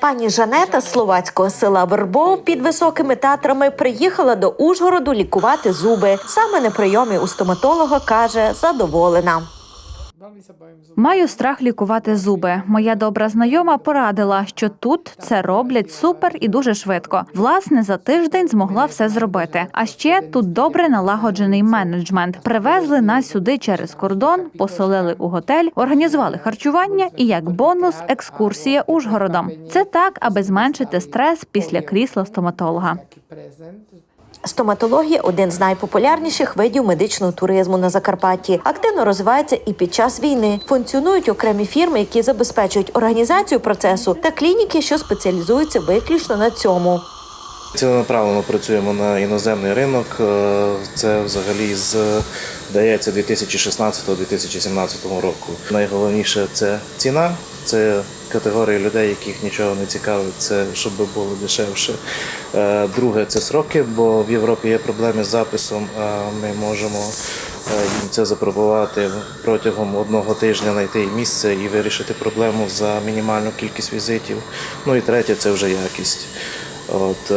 Пані Жанета з словацького села Вербов під високими татрами приїхала до Ужгороду лікувати зуби. Саме на прийомі у стоматолога каже, задоволена. Маю страх лікувати зуби. Моя добра знайома порадила, що тут це роблять супер і дуже швидко. Власне, за тиждень змогла все зробити. А ще тут добре налагоджений менеджмент. Привезли нас сюди через кордон, поселили у готель, організували харчування і як бонус екскурсія Ужгородом. Це так, аби зменшити стрес після крісла стоматолога. Стоматологія один з найпопулярніших видів медичного туризму на Закарпатті. Активно розвивається і під час війни. Функціонують окремі фірми, які забезпечують організацію процесу, та клініки, що спеціалізуються виключно на цьому. Ціленаправленно працюємо на іноземний ринок. Е, Це взагалі з дається 2016-2017 року. Найголовніше це ціна. Це категорії людей, яких нічого не цікавить, це щоб було дешевше. Е, Друге це сроки, бо в Європі є проблеми з записом. а Ми можемо е, їм це запропонувати протягом одного тижня знайти місце і вирішити проблему за мінімальну кількість візитів. Ну і третє це вже якість. От е,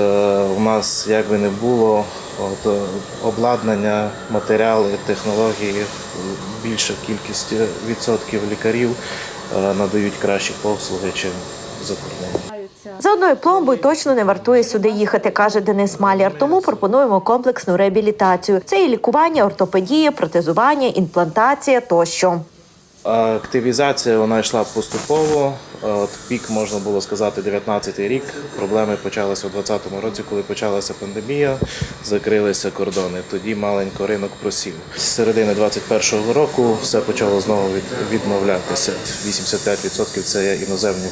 у нас як би не було, от е, обладнання, матеріали, технології, більша кількість відсотків лікарів е, надають кращі послуги, ніж за кордоном. За одною пломбою точно не вартує сюди їхати, каже Денис Маляр. Тому пропонуємо комплексну реабілітацію. Це і лікування, ортопедія, протезування, імплантація тощо. Активізація вона йшла поступово. От пік можна було сказати 19-й рік. Проблеми почалися у 20-му році, коли почалася пандемія, закрилися кордони. Тоді маленько ринок просів. З середини 21-го року все почало знову від- відмовлятися. 85% це іноземні.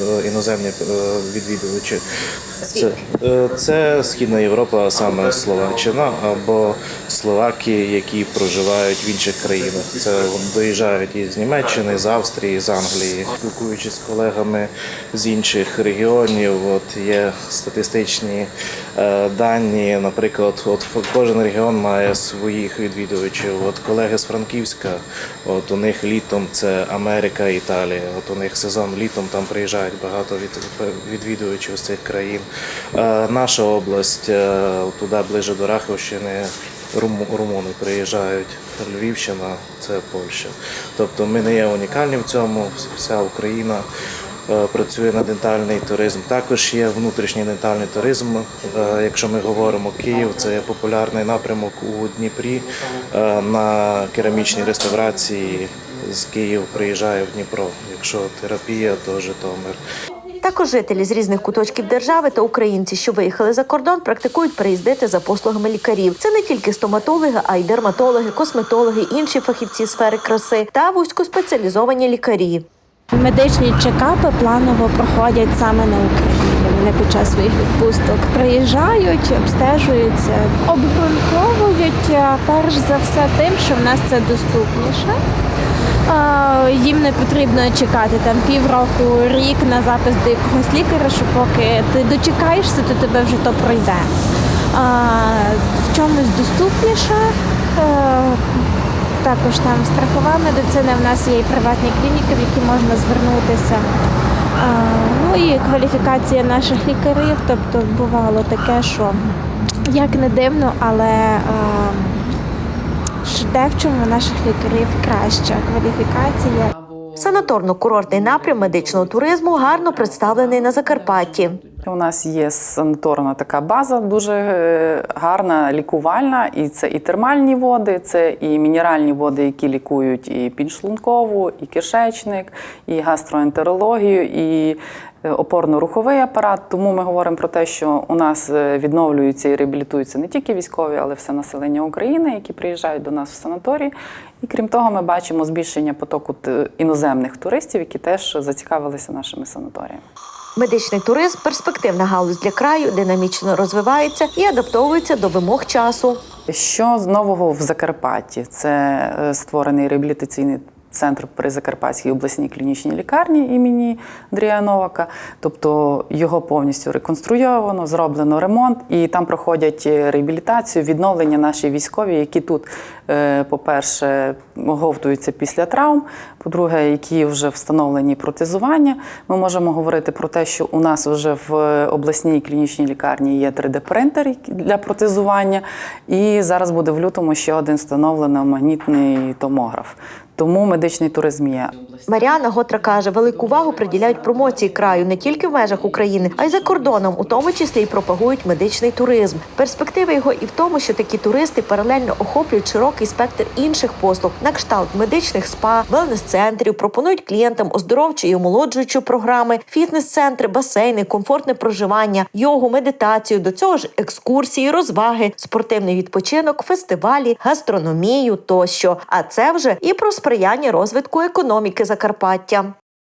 Е, Іноземні е, відвідувачі. Це, е, це Східна Європа, а саме Словаччина або Словаки, які проживають в інших країнах. Це доїжджають із Німеччини, з Австрії, з Англії. Спілкуючись з колегами з інших регіонів, от є статистичні дані. Наприклад, от кожен регіон має своїх відвідувачів. От колеги з Франківська, от у них літом це Америка, Італія. От у них сезон літом там приїжджають багато від, відвідувачів з цих країн. Е, Наша область е, туди ближе до Раховщини. Руму- Румуни приїжджають, Львівщина це Польща. Тобто ми не є унікальні в цьому. Вся Україна е, працює на дентальний туризм. Також є внутрішній дентальний туризм. Е, Якщо ми говоримо Київ, це популярний напрямок у Дніпрі е, на керамічній реставрації. З Києва приїжджає в Дніпро. Якщо терапія, то Житомир. Також жителі з різних куточків держави та українці, що виїхали за кордон, практикують приїздити за послугами лікарів. Це не тільки стоматологи, а й дерматологи, косметологи, інші фахівці сфери краси та вузькоспеціалізовані лікарі. Медичні чекапи планово проходять саме на Україні. Вони під час своїх відпусток приїжджають, обстежуються, обґрунтовують е, перш за все тим, що в нас це доступніше. Е, Їм не потрібно чекати там півроку, рік на запис до якогось лікаря, що поки ти дочекаєшся, то тебе вже то пройде. В чомусь доступніше. Також там страхова медицина. В нас є і приватні клініки, в які можна звернутися. Ну і кваліфікація наших лікарів. Тобто бувало таке, що як не дивно, але де в чому наших лікарів краща кваліфікація. Санаторно-курортний напрям медичного туризму гарно представлений на Закарпатті. У нас є санаторна така база, дуже е, гарна, лікувальна. І це і термальні води, це і мінеральні води, які лікують і підшлункову, і кишечник, і гастроентерологію, і опорно-руховий апарат. Тому ми говоримо про те, що у нас е, відновлюються і реабілітуються не тільки військові, але все населення України, які приїжджають до нас в санаторії. І крім того, ми бачимо збільшення потоку іноземних туристів, які теж зацікавилися нашими санаторіями. Медичний туризм перспективна галузь для краю, динамічно розвивається і адаптовується до вимог часу. Що з нового в Закарпатті? Це е, створений реабілітаційний центр при Закарпатській обласній клінічній лікарні імені Андрія Новака. Тобто його повністю реконструйовано, зроблено ремонт, і там проходять реабілітацію, відновлення наші військові, які тут, е, по-перше, оговтуються після травм. По-друге, які вже встановлені протезування. Ми можемо говорити про те, що у нас вже в обласній клінічній лікарні є 3D-принтер для протезування, і зараз буде в лютому ще один встановлено магнітний томограф. Тому медичний туризм є. Маріана Готра каже, велику увагу приділяють промоції краю не тільки в межах України, а й за кордоном, у тому числі й пропагують медичний туризм. Перспектива його і в тому, що такі туристи паралельно охоплюють широкий спектр інших послуг на кшталт медичних спа, велнес-центрів, пропонують клієнтам оздоровчі і омолоджуючі програми, фітнес-центри, басейни, комфортне проживання, йогу, медитацію, до цього ж екскурсії, розваги, спортивний відпочинок, фестивалі, гастрономію тощо. А це вже і про сприяння розвитку економіки Закарпаття.